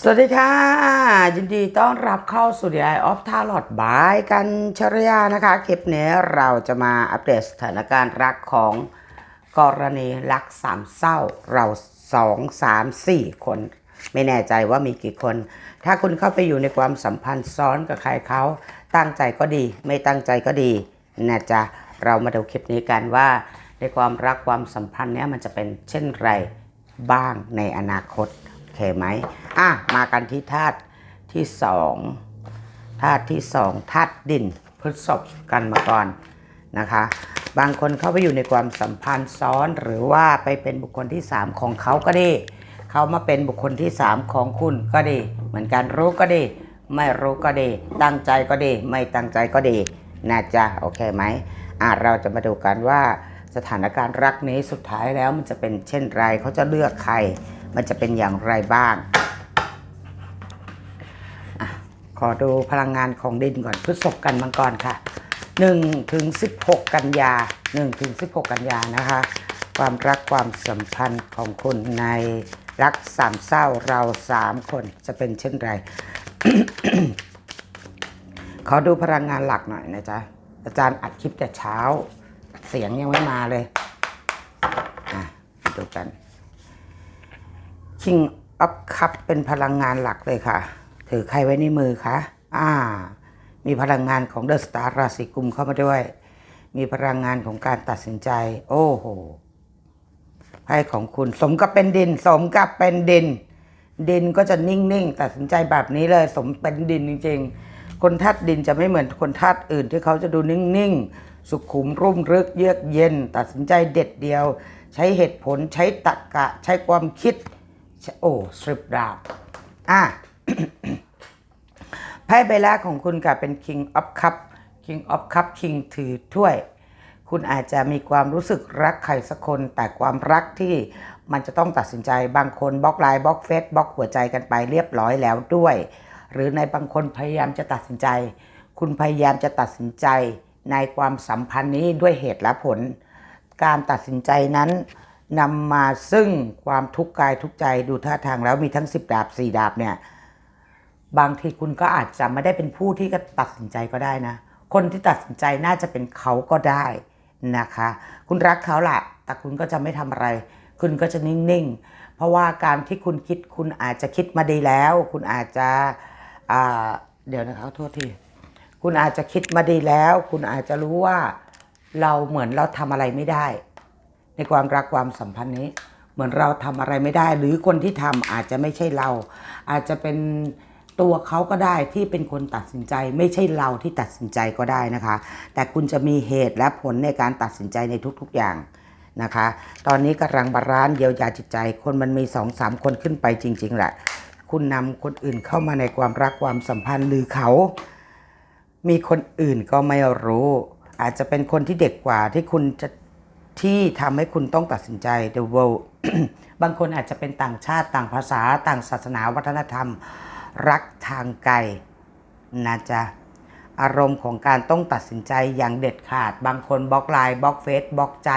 สวัสดีค่ะ ยินดีต้อนรับเข้าสู่ The Eye of Tarot บายกันชรยานะคะ คลิปนี้เราจะมาอัปเดตสถานการณ์รักของกรณีรักสามเศร้า เราสองสามสี่คน ไม่แน่ใจว่ามีกี่คน ถ้าคุณเข้าไปอยู่ในความสัมพันธ์ซ้อนกับใครเขาตั้งใจก็ดี ไม่ตั้งใจก็ดีนะจ๊ะเรามาดูคลิปนี้กันว่า ในความรักความสัมพันธ์เนี้ยมันจะเป็นเช่นไรบ้างในอนาคต เคไหมอะมากันที่ธาตุที่สองธาตุที่สองธาตุดินพฤษภกันมาก่อนนะคะ บางคนเข้าไปอยู่ในความสัมพันธ์ซ้อนหรือว่าไปเป็นบุคคลที่ 3 ของเขาก็ดีเขามาเป็นบุคคลที่ 3 ของคุณก็ดี เหมือนกันรู้ก็ดี ไม่รู้ก็ดี ตั้งใจก็ดี ไม่ตั้งใจก็ดีนะจ๊ะโอเคไหมอะเราจะมาดูกันว่าสถานการณ์รักนี้สุดท้ายแล้วมันจะเป็นเช่นไรเขาจะเลือกใคร มันจะเป็นอย่างไรบ้างอขอดูพลังงานของดินก่อนพฤษภกันมังกรค่ะ1ถึง16 กันยา1ถึง16 กันยานะคะ ความรักความสัมพันธ์ของคุณในรักสามเศร้าเราสามคนจะเป็นเช่นไร ขอดูพลังงานหลักหน่อยนะจ๊ะ อาจารย์อัดคลิปแต่เช้า เสียงยังไม่มาเลย อะ ดูกัน King of Cup เป็นพลังงานหลักเลยค่ะ ถือใครไว้ในมือคะอ่า มีพลังงานของเดอะสตาร์ราศีกุมเข้ามาด้วย มีพลังงานของการตัดสินใจ โอ้โหไพ่ของคุณสมกับเป็นดิน สมกับเป็นดิน ดินก็จะนิ่งๆตัดสินใจแบบนี้เลย สมเป็นดินจริง ๆ คนธาตุดินจะไม่เหมือนคนธาตุอื่นที่เขาจะดูนิ่งๆสุขุมรุ่มรึกเยือกเย็น ตัดสินใจเด็ดเดียว ใช้เหตุผลใช้ตรรกะ ใช้ความคิด โอ้สริปดาบอะไพ่ใบแรกของคุณค่ะเป็น King of Cup King of Cup King ถือถ้วย คุณอาจจะมีความรู้สึกรักใครสักคน แต่ความรักที่มันจะต้องตัดสินใจบางคนบล็อกไลน์บล็อกเฟซบล็อกหัวใจกันไปเรียบร้อยแล้วด้วย หรือในบางคนพยายามจะตัดสินใจ คุณพยายามจะตัดสินใจในความสัมพันธ์นี้ด้วยเหตุและผล การตัดสินใจนั้น นำมาซึ่งความทุกข์กายทุกใจดูท่าทางแล้วมีทั้ง10ดาบ4ดาบเนี่ย บางทีคุณก็อาจจะไม่ได้เป็นผู้ที่ตัดสินใจก็ได้นะ คนที่ตัดสินใจน่าจะเป็นเขาก็ได้นะคะ คุณรักเขาแหละแต่คุณก็จะไม่ทำอะไร คุณก็จะนิ่งๆ เพราะว่าการที่คุณคิดคุณอาจจะคิดมาดีแล้ว คุณอาจจะเดี๋ยวนะคะขอโทษทีคุณอาจจะคิดมาดีแล้ว คุณอาจจะรู้ว่าเราเหมือนเราทำอะไรไม่ได้ ในความรักความสัมพันธ์นี้ เหมือนเราทำอะไรไม่ได้ หรือคนที่ทำอาจจะไม่ใช่เรา อาจจะเป็นตัวเขาก็ได้ที่เป็นคนตัดสินใจ ไม่ใช่เราที่ตัดสินใจก็ได้นะคะ แต่คุณจะมีเหตุและผลในการตัดสินใจในทุกๆอย่างนะคะ ตอนนี้กำลังบาลานซ์เยียวยาจิตใจ คนมันมีสองสามคนขึ้นไปจริง ๆแหละคุณนำคนอื่นเข้ามาในความรักความสัมพันธ์หรือเขา มีคนอื่นก็ไม่รู้ อาจจะเป็นคนที่เด็กกว่าที่คุณจะ ที่ทำให้คุณต้องตัดสินใจ the world บางคนอาจจะเป็นต่างชาติต่างภาษา ต่างศาสนาวัฒนธรรม รักทางไกลนะจ๊ะอารมณ์ของการต้องตัดสินใจอย่างเด็ดขาด บางคนบล็อกไลน์บล็อกเฟซบล็อกใจ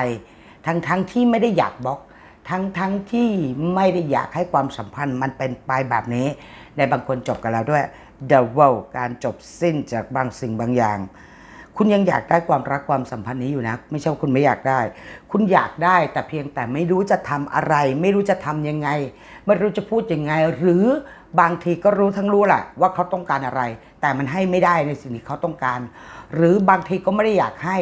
ทั้งทั้งที่ไม่ได้อยากบล็อก ทั้งทั้งที่ไม่ได้อยากให้ความสัมพันธ์มันเป็นไปแบบนี้ ในบางคนจบกันแล้วด้วย The World การจบสิ้นจากบางสิ่งบางอย่าง คุณยังอยากได้ความรักความสัมพันธ์นี้อยู่นะ ไม่ใช่คุณไม่อยากได้ คุณอยากได้แต่เพียงแต่ไม่รู้จะทำอะไร ไม่รู้จะทำยังไง ไม่รู้จะพูดยังไง หรือบางทีก็รู้ทั้งรู้แหละว่าเขาต้องการอะไร แต่มันให้ไม่ได้ในสิ่งที่เขาต้องการ หรือบางทีก็ไม่ได้อยากให้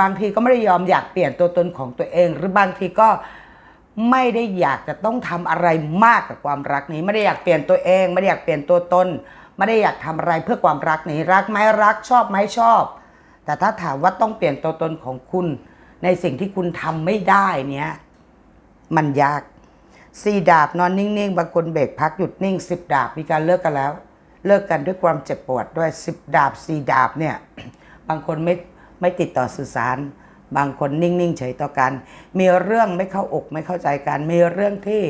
บางทีก็ไม่ได้ยอมอยากเปลี่ยนตัวตนของตัวเอง หรือบางทีก็ไม่ได้อยากจะต้องทำอะไรมากกับความรักนี้ ไม่ได้อยากเปลี่ยนตัวเอง ไม่ได้อยากเปลี่ยนตัวตน ไม่ได้อยากทำอะไรเพื่อความรักนี้ รักไหมรักชอบไหมชอบ แต่ถ้าถามว่าต้องเปลี่ยนตัวตนของคุณ ในสิ่งที่คุณทำไม่ได้เนี้ยมันยากสี่ดาบนอนนิ่งๆบางคนเบรกพักหยุดนิ่งสิบดาบมีการเลิกกันแล้ว เลิกกันด้วยความเจ็บปวดด้วยสิบดาบสี่ดาบเนี่ยบางคนไม่ไม่ติดต่อสื่อสาร บางคนนิ่งๆเฉยต่อกัน มีเรื่องไม่เข้าอกไม่เข้าใจกันมีเรื่องที่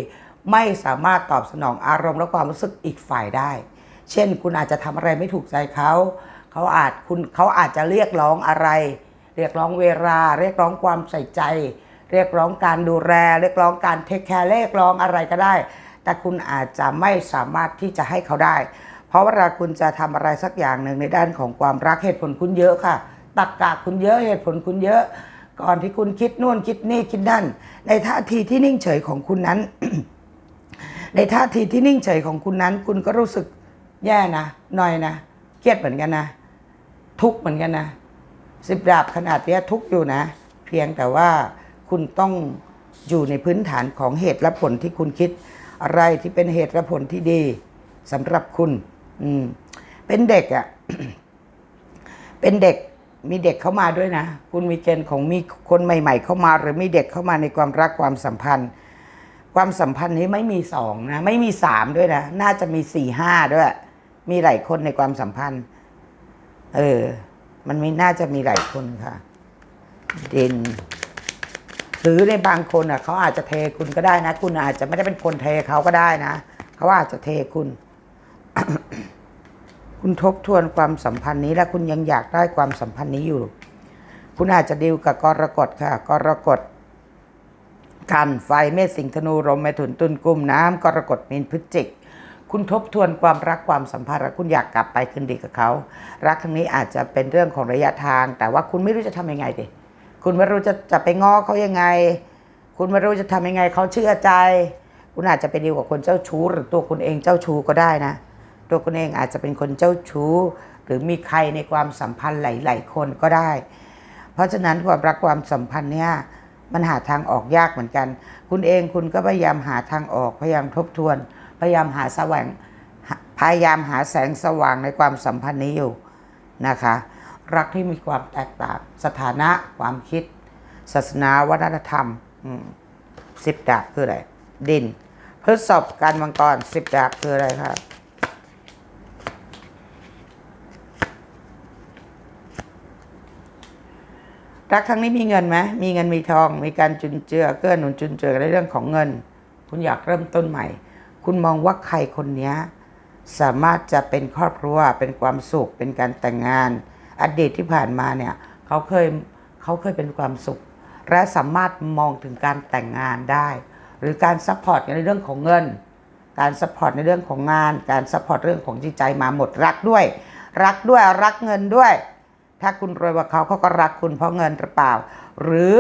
ไม่สามารถตอบสนองอารมณ์และความรู้สึกอีกฝ่ายได้ เช่น คุณอาจจะทำอะไรไม่ถูกใจเขา เขาอาจคุณเขาอาจจะเรียกร้องอะไร เรียกร้องเวลา เรียกร้องความใส่ใจ เรียกร้องการดูแล เรียกร้องการเทคแคร์เรียกร้องอะไรก็ได้ แต่คุณอาจจะไม่สามารถที่จะให้เขาได้ เพราะเวลาคุณจะทำอะไรสักอย่างหนึ่งในด้านของความรักเหตุผลคุณเยอะค่ะตักกะคุณเยอะเหตุผลคุณเยอะ ก่อนที่คุณคิดนู่นคิดนี่คิดนั่น ในท่าทีที่นิ่งเฉยของคุณนั้น ในท่าทีที่นิ่งเฉยของคุณนั้น คุณก็รู้สึกแย่นะหน่อยนะเครียดเหมือนกันนะ ทุกเหมือนกันนะสิบดาบขนาดนี้ทุกอยู่นะ เพียงแต่ว่าคุณต้องอยู่ในพื้นฐานของเหตุและผลที่คุณคิด อะไรที่เป็นเหตุและผลที่ดีสำหรับคุณ อืม เป็นเด็กอะ่ะ เป็นเด็กมีเด็กเข้ามาด้วยนะ คุณมีเกณฑ์ของมีคนใหม่ ๆ เข้ามา หรือมีเด็กเข้ามาในความรักความสัมพันธ์ ความสัมพันธ์นี้ไม่มีสองนะ ไม่มีสามด้วยนะ น่าจะมีสี่ห้าด้วย มีหลายคนในความสัมพันธ์ เออ มันไม่น่าจะมีหลายคนค่ะ เด่น หรือในบางคนอะเขาอาจจะเทคุณก็ได้นะ คุณอาจจะไม่ได้เป็นคนเทเขาก็ได้นะเขาอาจจะเทคุณ คุณทบทวนความสัมพันธ์นี้ และคุณยังอยากได้ความสัมพันธ์นี้อยู่ คุณอาจจะดีลกับกรกฎค่ะ กรกฎกันไฟเมษสิงธนูลมเมถุนตุลกุมน้ำกรกฎมีนพฤศจิก คุณทบทวนความรักความสัมพันธ์และคุณอยากกลับไปคืนดีกับเขา รักครั้งนี้อาจจะเป็นเรื่องของระยะทาง แต่ว่าคุณไม่รู้จะทำยังไงดิคุณไม่รู้จะจะไปง้อเขายังไง คุณไม่รู้จะทำยังไงเขาเชื่อใจ คุณอาจจะไปดีลกับคนเจ้าชู้ หรือตัวคุณเองเจ้าชู้ก็ได้นะ ตัวคุณเองอาจจะเป็นคนเจ้าชู้ หรือมีใครในความสัมพันธ์หลาย ๆ คนก็ได้ เพราะฉะนั้นความรักความสัมพันธ์เนี่ยมันหาทางออกยากเหมือนกัน คุณเองคุณก็พยายามหาทางออกพยายามทบทวน พยายามหาแสวงพยายามหาแสงสว่างในความสัมพันธ์นี้อยู่นะคะ รักที่มีความแตกต่าง สถานะความคิด ศาสนาวัฒนธรรมสิบดาบคืออะไร ดินพฤษภการมังกรสิบดาบคืออะไรครับรักครั้งนี้มีเงินไหมมีเงินมีทอง มีการจุนเจือเกื้อหนุนจุนเจือในเรื่องของเงิน คุณอยากเริ่มต้นใหม่ คุณมองว่าใครคนนี้สามารถจะเป็นครอบครัวเป็นความสุขเป็นการแต่งงาน อดีตที่ผ่านมาเนี่ยเขาเคยเขาเคยเป็นความสุข และสามารถมองถึงการแต่งงานได้ หรือการซัพพอร์ตในเรื่องของเงิน การซัพพอร์ตในเรื่องของงาน การซัพพอร์ตเรื่องของจิตใจมาหมดรักด้วย รักด้วยรักเงินด้วย ถ้าคุณรวยกว่าเขาเขาก็รักคุณเพราะเงินหรือเปล่า หรือ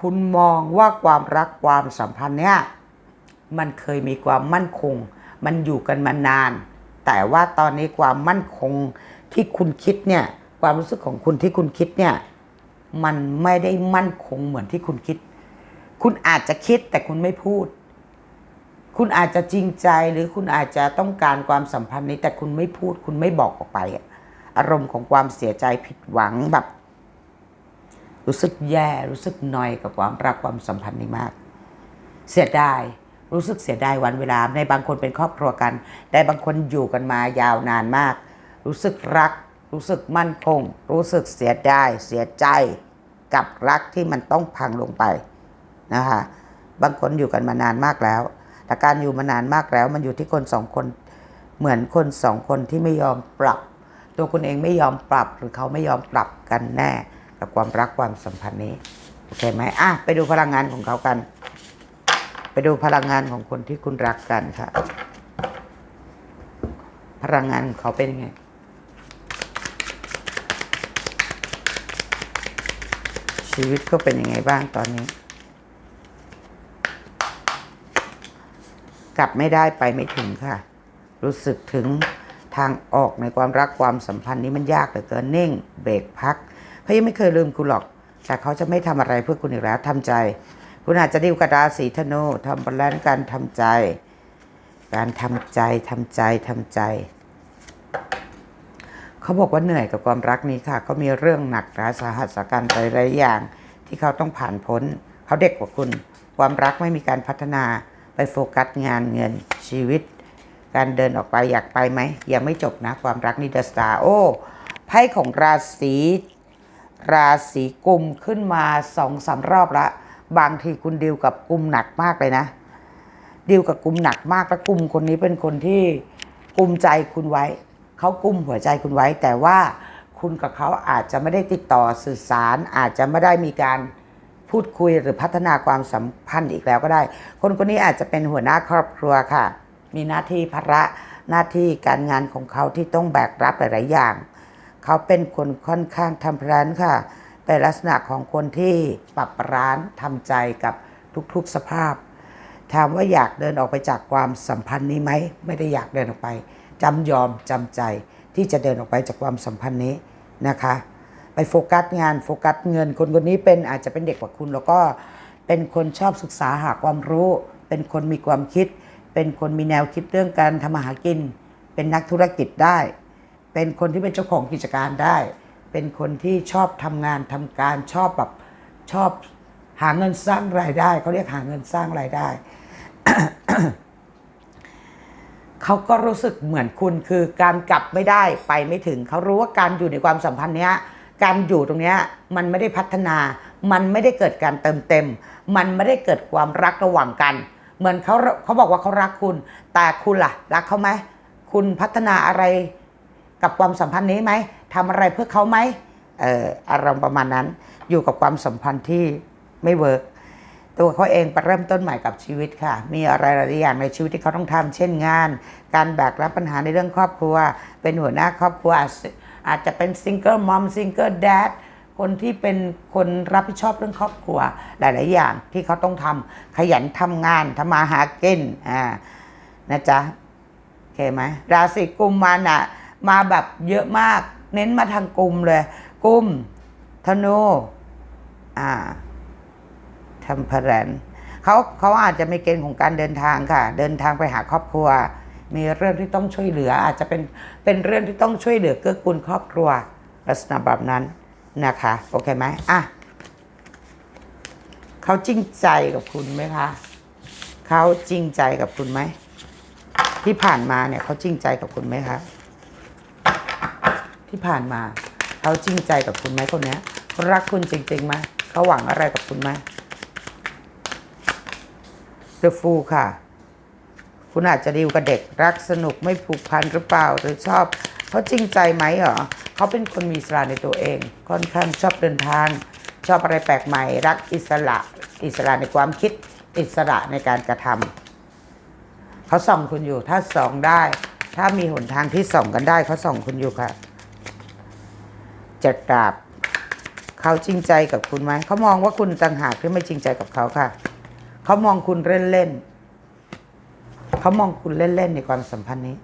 คุณมองว่าความรักความสัมพันธ์เนี่ย มันเคยมีความมั่นคง มันอยู่กันมานาน แต่ว่าตอนนี้ความมั่นคงที่คุณคิดเนี่ยความรู้สึกของคุณที่คุณคิดเนี่ยมันไม่ได้มั่นคงเหมือนที่คุณคิด คุณอาจจะคิดแต่คุณไม่พูด คุณอาจจะจริงใจหรือคุณอาจจะต้องการความสัมพันธ์นี้แต่คุณไม่พูด คุณไม่บอกออกไป อารมณ์ของความเสียใจผิดหวังแบบ รู้สึกแย่รู้สึกนอยกับความรักความสัมพันธ์นี้มาก เสียดาย รู้สึกเสียดายวันเวลา ในบางคนเป็นครอบครัวกัน แต่บางคนอยู่กันมายาวนานมาก รู้สึกรัก รู้สึกมั่นคง รู้สึกเสียดายเสียใจกับรักที่มันต้องพังลงไปนะคะบางคนอยู่กันมานานมากแล้ว แต่การอยู่มานานมากแล้ว มันอยู่ที่คนสองคน เหมือนคนสองคนที่ไม่ยอมปรับ ตัวคุณเองไม่ยอมปรับหรือเขาไม่ยอมปรับกันแน่ กับความรักความสัมพันธ์นี้ โอเคไหมอะไปดูพลังงานของเขากัน ไปดูพลังงานของคนที่คุณรักกันค่ะ พลังงานเขาเป็นยังไงชีวิตก็เป็นยังไงบ้างตอนนี้ กลับไม่ได้ไปไม่ถึงค่ะ รู้สึกถึงทางออกในความรักความสัมพันธ์นี้มันยากเหลือเกินนิ่ง เบรกพักเขายังไม่เคยลืมคุณหรอก แต่เขาจะไม่ทำอะไรเพื่อคุณอีกแล้วทำใจ คุณอาจจะดิวกระดาสีธนูทำบาลานซ์การทำใจ การทำใจทำใจทำใจ เขาบอกว่าเหนื่อยกับความรักนี้ค่ะเขามีเรื่องหนักหนาสาหัสสาการหลายๆอย่าง ที่เขาต้องผ่านพ้น เขาเด็กกว่าคุณ ความรักไม่มีการพัฒนาไปโฟกัสงานเงินชีวิต การเดินออกไปอยากไปไหมยังไม่จบนะความรักนี่เดอะสตาร์โอ้ไพ่ของราศีราศีกุมขึ้นมาสองสามรอบละ บางทีคุณดิวกับกลุ่มหนักมากเลยนะดิวกับกลุ่มหนักมากและกลุ่มคนนี้เป็นคนที่กุมใจคุณไว้เขากุมหัวใจคุณไว้ แต่ว่าคุณกับเขาอาจจะไม่ได้ติดต่อสื่อสาร อาจจะไม่ได้มีการพูดคุยหรือพัฒนาความสัมพันธ์อีกแล้วก็ได้ คนคนนี้อาจจะเป็นหัวหน้าครอบครัวค่ะ มีหน้าที่ภาระหน้าที่การงานของเขาที่ต้องแบกรับหลาย ๆ อย่าง เขาเป็นคนค่อนข้างทำร้านค่ะ เป็นลักษณะของคนที่ปรับร้านทำใจกับทุกๆสภาพ ถามว่าอยากเดินออกไปจากความสัมพันธ์นี้ไหมไม่ได้อยากเดินออกไปจำยอมจำใจที่จะเดินออกไปจากความสัมพันธ์นี้นะคะ ไปโฟกัสงานโฟกัสเงินคนคนนี้เป็นอาจจะเป็นเด็กกว่าคุณ แล้วก็เป็นคนชอบศึกษาหาความรู้ เป็นคนมีความคิด เป็นคนมีแนวคิดเรื่องการทำมาหากิน เป็นนักธุรกิจได้ เป็นคนที่เป็นเจ้าของกิจการได้ เป็นคนที่ชอบทำงานทำการชอบแบบชอบหาเงินสร้างรายได้เขาเรียกหาเงินสร้างรายได้ เขาก็รู้สึกเหมือนคุณคือการกลับไม่ได้ไปไม่ถึง เขารู้ว่าการอยู่ในความสัมพันธ์เนี้ย การอยู่ตรงเนี้ยมันไม่ได้พัฒนา มันไม่ได้เกิดการเติมเต็ม มันไม่ได้เกิดความรักระหว่างกัน เหมือนเขาเขาบอกว่าเขารักคุณ แต่คุณล่ะ รักเขาไหมคุณพัฒนาอะไรกับความสัมพันธ์นี้ไหม ทำอะไรเพื่อเขาไหมเอออารมณ์ประมาณนั้น อยู่กับความสัมพันธ์ที่ไม่เวิร์กตัวเขาเองไปเริ่มต้นใหม่กับชีวิตค่ะ มีอะไรหลายอย่างในชีวิตที่เขาต้องทำเช่นงาน การแบกรับปัญหาในเรื่องครอบครัว เป็นหัวหน้าครอบครัว อาจจะเป็นซิงเกิลมอมซิงเกิลแดดคนที่เป็นคนรับผิดชอบเรื่องครอบครัวหลาย ๆ อย่างที่เขาต้องทำขยันทำงานทำมาหากินอ่านะจ๊ะโอเคไหมราศีกุมมาน่ะมาแบบเยอะมาก เน้นมาทางกลุ่มเลยกลุ่มธนูอ่าทำพรันเขาเขาอาจจะมีเกณฑ์ของการเดินทางค่ะ เดินทางไปหาครอบครัว มีเรื่องที่ต้องช่วยเหลือ อาจจะเป็นเป็นเรื่องที่ต้องช่วยเหลือเกื้อกูลครอบครัวลักษณะแบบนั้นนะคะโอเคไหมอะเขาจริงใจกับคุณไหมคะเขาจริงใจกับคุณไหมที่ผ่านมาเนี่ยเขาจริงใจกับคุณไหมครับ ที่ผ่านมา เขาจริงใจกับคุณไหมคนนี้รักคุณจริงๆไหมเขาหวังอะไรกับคุณไหม The Fool ค่ะ คุณอาจจะดีลกับเด็กรักสนุกไม่ผูกพันหรือเปล่าหรือชอบเขาจริงใจไหมเหรอเขาเป็นคนมีอิสระในตัวเอง ค่อนข้างชอบเดินทาง ชอบอะไรแปลกใหม่ รักอิสระอิสระในความคิดอิสระในการกระทำเขาส่องคุณอยู่ถ้าส่องได้ ถ้ามีหนทางที่ส่องกันได้เขาส่องคุณอยู่ค่ะ จะตราบเขาจริงใจกับคุณไหมเขามองว่าคุณต่างหากที่ไม่จริงใจกับเขาค่ะ เขามองคุณเล่นๆเขามองคุณเล่นๆในความสัมพันธ์นี้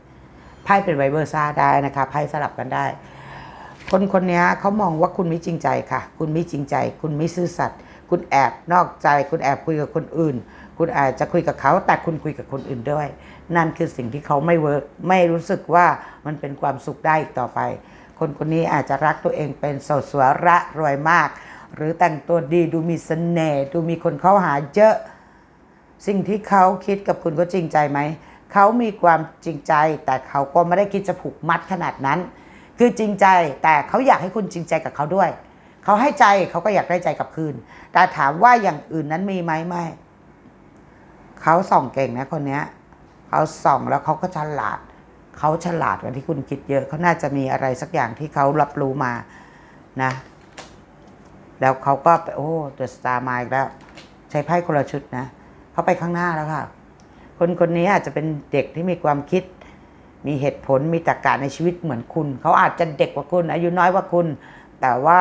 ไพ่เป็นไวเบอร์ซ่าได้นะคะไพ่สลับกันได้ คนคนนี้เขามองว่าคุณไม่จริงใจค่ะ คุณไม่จริงใจ คุณไม่ซื่อสัตย์คุณแอบนอกใจ คุณแอบคุยกับคนอื่น คุณอาจจะคุยกับเขาแต่คุณคุยกับคนอื่นด้วย นั่นคือสิ่งที่เขาไม่เวิร์กไม่รู้สึกว่ามันเป็นความสุขได้อีกต่อไป คนคนนี้อาจจะรักตัวเองเป็นโสดสวยระรวยมาก หรือแต่งตัวดีดูมีเสน่ห์ดูมีคนเข้าหาเยอะ สิ่งที่เขาคิดกับคุณก็จริงใจไหมเขามีความจริงใจ แต่เขาก็ไม่ได้คิดจะผูกมัดขนาดนั้น คือจริงใจแต่เขาอยากให้คุณจริงใจกับเขาด้วย เขาให้ใจเขาก็อยากได้ใจกลับคืน แต่ถามว่าอย่างอื่นนั้นมีไหมไม่เขาส่องเก่งนะคนเนี้ยเขาส่องแล้วเขาก็ฉลาด เขาฉลาดกว่าที่คุณคิดเยอะเขาน่าจะมีอะไรสักอย่างที่เขารับรู้มานะ แล้วเขาก็ไปโอ้เดอะสตาร์มาอีกแล้ว ใช้ไพ่คนละชุดนะเขาไปข้างหน้าแล้วค่ะ คนคนนี้อาจจะเป็นเด็กที่มีความคิด มีเหตุผลมีตรรกะในชีวิตเหมือนคุณ เขาอาจจะเด็กกว่าคุณ อายุน้อยกว่าคุณ แต่ว่า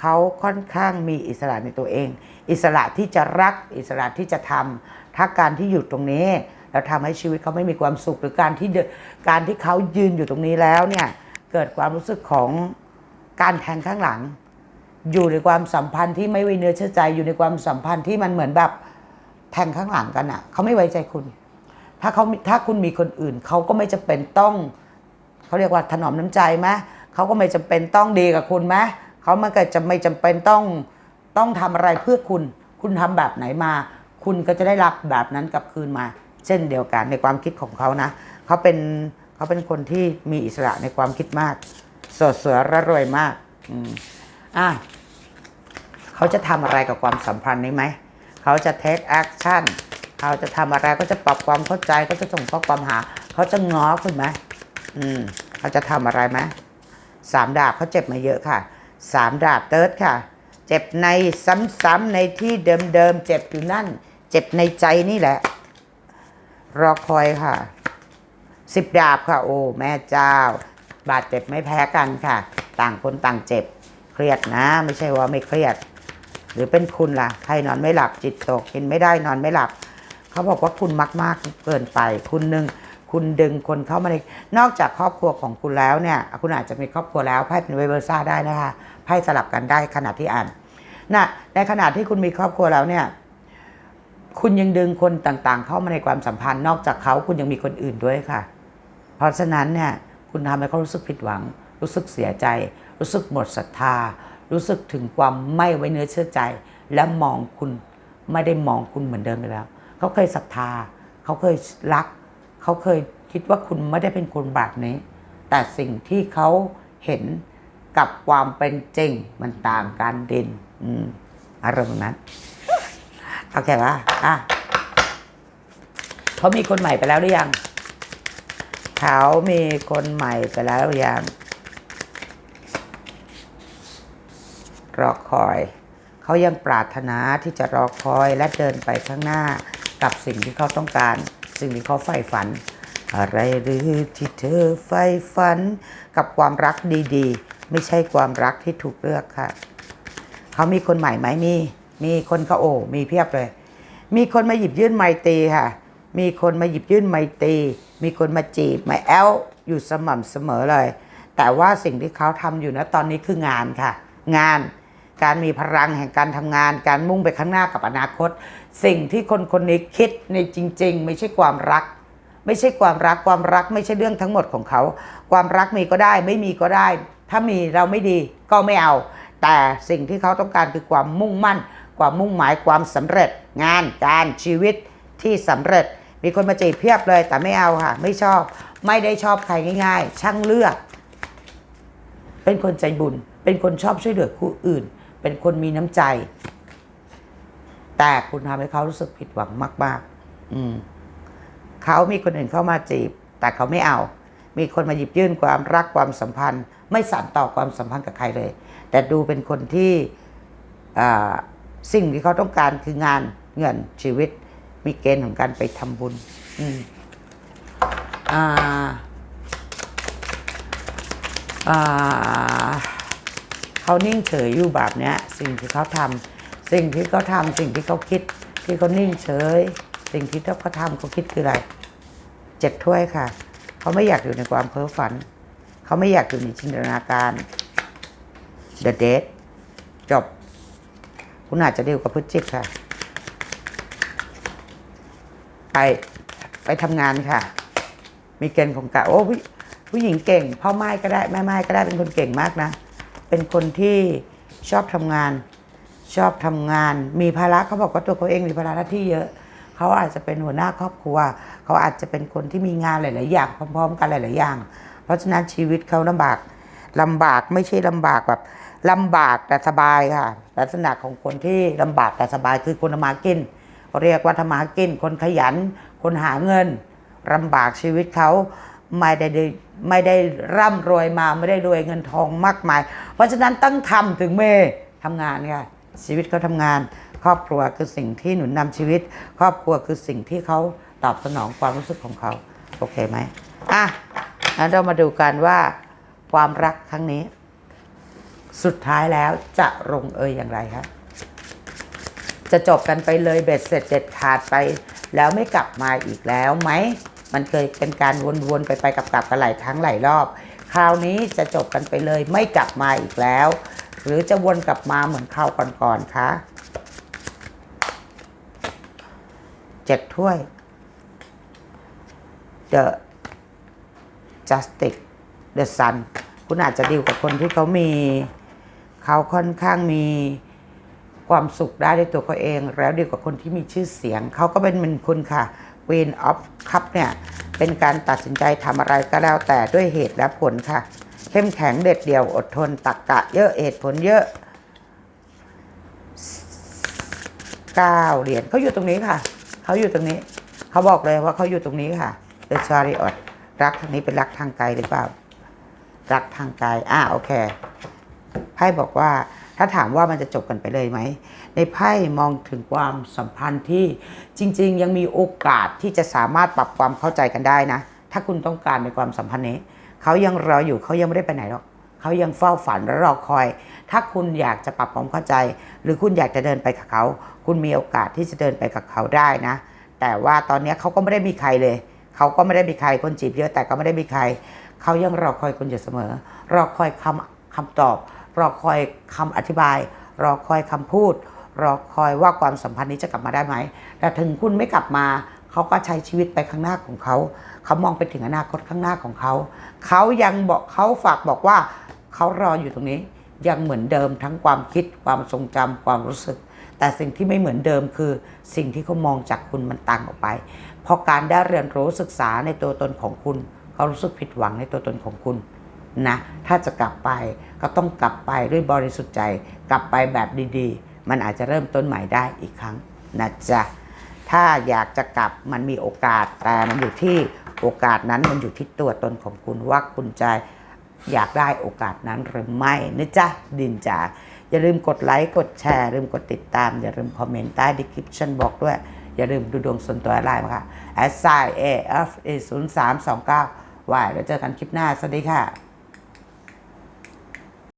เขาค่อนข้างมีอิสระในตัวเอง อิสระที่จะรักอิสระที่จะทำถ้าการที่อยู่ตรงนี้ แล้วทำให้ชีวิตเขาไม่มีความสุข หรือการที่การที่เขายืนอยู่ตรงนี้แล้วเนี่ยเกิดความรู้สึกของการแทงข้างหลัง อยู่ในความสัมพันธ์ที่ไม่ไว้เนื้อเชื่อใจ อยู่ในความสัมพันธ์ที่มันเหมือนแบบแทงข้างหลังกันอะเขาไม่ไว้ใจคุณ ถ้าเขาถ้าคุณมีคนอื่นเขาก็ไม่จำเป็นต้องเขาเรียกว่าถนอมน้ำใจไหมเขาก็ไม่จำเป็นต้องดีกับคุณไหมเขามันก็จะไม่จำเป็นต้องต้องทำอะไรเพื่อคุณ คุณทำแบบไหนมา คุณก็จะได้รับแบบนั้นกลับคืนมา เช่นเดียวกันในความคิดของเขานะเขาเป็นเขาเป็นคนที่มีอิสระในความคิดมาก สดสวยระรวยมากอะเขาจะทำอะไรกับความสัมพันธ์นี้ไหมเขาจะ take action เขาจะทำอะไรก็จะปรับความเข้าใจก็จะส่งข้อความหา เขาจะง้อคุณไหมอืมเขาจะทำอะไรไหมสามดาบเขาเจ็บมาเยอะค่ะสามดาบเติร์ดค่ะ เจ็บในซ้ำๆในที่เดิมๆเจ็บอยู่นั่น เจ็บในใจนี่แหละ รอคอยค่ะสิบดาบค่ะ โอ้ แม่เจ้า บาดเจ็บไม่แพ้กันค่ะ ต่างคนต่างเจ็บ เครียดนะ ไม่ใช่ว่าไม่เครียด หรือเป็นคุณล่ะ ใครนอนไม่หลับจิตตกกินไม่ได้นอนไม่หลับ เขาบอกว่าคุณมากมากๆเกินไป คุณหนึ่งคุณดึงคนเข้ามาในนอกจากครอบครัวของคุณแล้วเนี่ย คุณอาจจะมีครอบครัวแล้วไพ่เป็นไวเวอร์ซ่าได้นะคะไพ่สลับกันได้ขณะที่อ่านนะในขณะที่คุณมีครอบครัวแล้วเนี่ย คุณยังดึงคนต่างๆ เข้ามาในความสัมพันธ์นอกจากเขาคุณยังมีคนอื่นด้วยค่ะ เพราะฉะนั้นเนี่ยคุณทำให้เขารู้สึกผิดหวัง รู้สึกเสียใจ รู้สึกหมดศรัทธา รู้สึกถึงความไม่ไว้เนื้อเชื่อใจ และมองคุณไม่ได้มองคุณเหมือนเดิมไปแล้ว เขาเคยศรัทธา เขาเคยรัก เขาเคยคิดว่าคุณไม่ได้เป็นคนแบบนี้ แต่สิ่งที่เขาเห็นกับความเป็นจริงมันต่างกันดินอารมณ์นั้น โอเคปะอะเขามีคนใหม่ไปแล้วหรือยัง เขามีคนใหม่ไปแล้วหรือยังรอคอย เขายังปรารถนาที่จะรอคอยและเดินไปข้างหน้ากับสิ่งที่เขาต้องการ สิ่งที่เขาใฝ่ฝัน อะไรหรือที่เธอใฝ่ฝัน กับความรักดีๆ ไม่ใช่ความรักที่ถูกเลือกค่ะ เขามีคนใหม่ไหมมี มีคนเขาโอ้มีเพียบเลย มีคนมาหยิบยื่นไมตีค่ะ มีคนมาหยิบยื่นไมตี มีคนมาจีบมาแอลอยู่สม่ำเสมอเลย แต่ว่าสิ่งที่เขาทำอยู่นะตอนนี้คืองานค่ะ งานการมีพลังแห่งการทำงาน การมุ่งไปข้างหน้ากับอนาคต สิ่งที่คนคนนี้คิดในจริง ๆ ไม่ใช่ความรัก ไม่ใช่ความรักความรักไม่ใช่เรื่องทั้งหมดของเขา ความรักมีก็ได้ไม่มีก็ได้ ถ้ามีเราไม่ดีก็ไม่เอา แต่สิ่งที่เขาต้องการคือความมุ่งมั่น ความมุ่งหมายความสำเร็จ งานการชีวิตที่สำเร็จ มีคนมาจีบเพียบเลยแต่ไม่เอาค่ะ ไม่ชอบไม่ได้ชอบใครง่าย ๆ ช่างเลือก เป็นคนใจบุญ เป็นคนชอบช่วยเหลือผู้อื่น เป็นคนมีน้ำใจ แต่คุณทำให้เขารู้สึกผิดหวังมาก ๆ อืมเขามีคนอื่นเข้ามาจีบ แต่เขาไม่เอา มีคนมาหยิบยื่นความรักความสัมพันธ์ ไม่สานต่อความสัมพันธ์กับใครเลย แต่ดูเป็นคนที่อ่า สิ่งที่เขาต้องการคืองานเงินชีวิต มีเกณฑ์ของการไปทำบุญ อืมอ่าอ่าเขานิ่งเฉยอยู่แบบเนี้ย สิ่งที่เขาทำสิ่งที่เขาทำสิ่งที่เขาคิด ที่เขานิ่งเฉย สิ่งที่เขาทำเขาคิดคืออะไรเจ็ดถ้วยค่ะ เขาไม่อยากอยู่ในความเพ้อฝัน เขาไม่อยากอยู่ในจินตนาการ The d a t จบ คุณอาจจะดีลกับพฤศจิกค่ะ ไปไปทำงานค่ะ มีเกณฑ์ของกะโอ้ผู้ผู้หญิงเก่ง พ่อไม้ก็ได้แม่ไม้ก็ได้เป็นคนเก่งมากนะ เป็นคนที่ชอบทำงาน ชอบทำงาน มีภาระเขาบอกว่าตัวเขาเองมีภาระหน้าที่เยอะเขาอาจจะเป็นหัวหน้าครอบครัว เขาอาจจะเป็นคนที่มีงานหลาย ๆ อย่างพร้อม ๆ กันหลาย ๆ อย่าง เพราะฉะนั้นชีวิตเขาลำบากลำบากไม่ใช่ลำบากแบบ ลำบากแต่สบายค่ะ ลักษณะของคนที่ลำบากแต่สบายคือคนทำมากินเขาเรียกว่าทำมากิน คนขยัน คนหาเงินลำบากชีวิตเขาไม่ได้ได้ไม่ได้ร่ำรวยมาไม่ได้รวยเงินทองมากมาย เพราะฉะนั้นต้องทำถึงเมทำงานค่ะชีวิตเขาทำงาน ครอบครัวคือสิ่งที่หนุนนำชีวิต ครอบครัวคือสิ่งที่เขาตอบสนองความรู้สึกของเขาโอเคไหมอะงั้นเรามาดูกันว่าความรักครั้งนี้ สุดท้ายแล้วจะลงเอยอย่างไรครับจะจบกันไปเลยเบ็ดเสร็จเด็ดขาดไป แล้วไม่กลับมาอีกแล้วไหมมันเคยเป็นการวนๆไปไปกลับๆกันหลายครั้งหลายรอบ คราวนี้จะจบกันไปเลยไม่กลับมาอีกแล้ว หรือจะวนกลับมาเหมือนคราวก่อนๆคะเจ็ดถ้วย The Justice The Sun คุณอาจจะดีลกับคนที่เขามี เขาค่อนข้างมีความสุขได้ด้วยตัวเขาเอง แล้วดีกว่าคนที่มีชื่อเสียง เขาก็เป็นเหมือนคุณค่ะ Queen of Cup เนี่ย เป็นการตัดสินใจทำอะไรก็แล้วแต่ด้วยเหตุและผลค่ะ เข้มแข็งเด็ดเดี่ยวอดทนตักกะเยอะเหตุผลเยอะเก้าเหรียญเขาอยู่ตรงนี้ค่ะ เขาอยู่ตรงนี้ เขาบอกเลยว่าเขาอยู่ตรงนี้ค่ะ The Chariot รักทางนี้เป็นรักทางไกลหรือเปล่า รักทางไกลอ่าโอเค ไพ่บอกว่าถ้าถามว่ามันจะจบกันไปเลยไหม ในไพ่มองถึงความสัมพันธ์ที่จริง ๆ ยังมีโอกาสที่จะสามารถปรับความเข้าใจกันได้นะ ถ้าคุณต้องการในความสัมพันธ์นี้ เขายังรออยู่เขายังไม่ได้ไปไหนหรอกเขายังเฝ้าฝันและรอคอย ถ้าคุณอยากจะปรับความเข้าใจ หรือคุณอยากจะเดินไปกับเขา คุณมีโอกาสที่จะเดินไปกับเขาได้นะ แต่ว่าตอนนี้เขาก็ไม่ได้มีใครเลย เขาก็ไม่ได้มีใครคนจีบเยอะแต่ก็ไม่ได้มีใคร เขายังรอคอยคุณอยู่เสมอ รอคอยคำคำตอบ รอคอยคำอธิบาย รอคอยคำพูด รอคอยว่าความสัมพันธ์นี้จะกลับมาได้ไหม แต่ถึงคุณไม่กลับมา เขาก็ใช้ชีวิตไปข้างหน้าของเขา เขามองไปถึงอนาคตข้างหน้าของเขา เขายังบอกเขาฝากบอกว่าเขารออยู่ตรงนี้ ยังเหมือนเดิมทั้งความคิด ความทรงจำความรู้สึก แต่สิ่งที่ไม่เหมือนเดิมคือ สิ่งที่เขามองจากคุณมันต่างออกไป เพราะการได้เรียนรู้ศึกษาในตัวตนของคุณ เขารู้สึกผิดหวังในตัวตนของคุณ นะถ้าจะกลับไปก็ต้องกลับไปด้วยบริสุทธิ์ใจ กลับไปแบบดีๆ มันอาจจะเริ่มต้นใหม่ได้อีกครั้งนะจ๊ะถ้าอยากจะกลับมันมีโอกาสแต่มันอยู่ที่โอกาสนั้นมันอยู่ที่ตัวตนของคุณว่าคุณจะอยากได้โอกาสนั้นหรือไม่นะจ๊ะดินจ๋าอย่าลืมกดไลค์กดแชร์ลืมกดติดตาม อย่าลืมคอมเมนต์ใต้ดีคริปชั่นบอกด้วย อย่าลืมดูดวงส่วนตัวไลน์มาค่ะ s i a f a 0 3 2 9วายแล้วเจอกันคลิปหน้า สวัสดีค่ะ